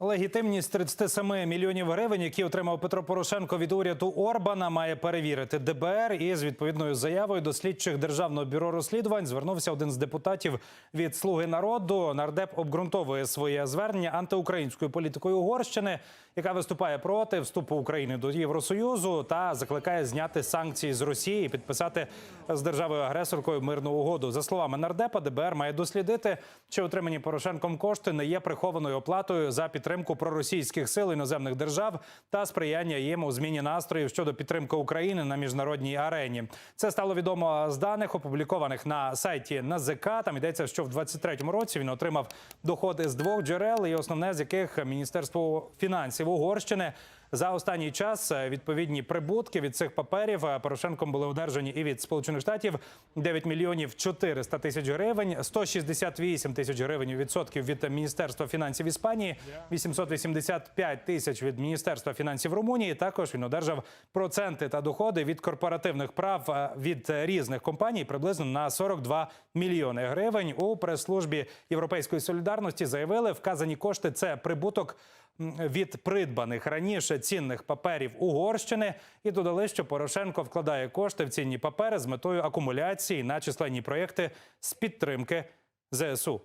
Легітимність 37 мільйонів гривень, які отримав Петро Порошенко від уряду Орбана, має перевірити ДБР. І з відповідною заявою до слідчих державного бюро розслідувань звернувся один з депутатів від Слуги народу. Нардеп обґрунтовує своє звернення антиукраїнською політикою Угорщини, яка виступає проти вступу України до Євросоюзу та закликає зняти санкції з Росії і підписати з державою агресоркою мирну угоду. За словами нардепа, ДБР має дослідити, чи отримані Порошенком кошти не є прихованою оплатою за підтримку проросійських сил іноземних держав та сприяння їм у зміні настроїв щодо підтримки України на міжнародній арені. Це стало відомо з даних, опублікованих на сайті НАЗК. Там йдеться, що в 23-му році він отримав доходи з двох джерел, і основне з яких Міністерство фінансів Угорщини. За останній час е, відповідні прибутки від цих паперів е, Порошенком були одержані і від Сполучених Штатів 9 мільйонів 400 тисяч гривень, 168 тисяч гривень відсотків від Міністерства фінансів Іспанії, 885 тисяч від Міністерства фінансів Румунії. Також він одержав проценти та доходи від корпоративних прав е, від різних компаній приблизно на 42 мільйони гривень. У прес-службі Європейської солідарності заявили, вказані кошти це прибуток від придбаних раніше цінних паперів Угорщини і додали, що Порошенко вкладає кошти в цінні папери з метою акумуляції на численні проєкти з підтримки ЗСУ.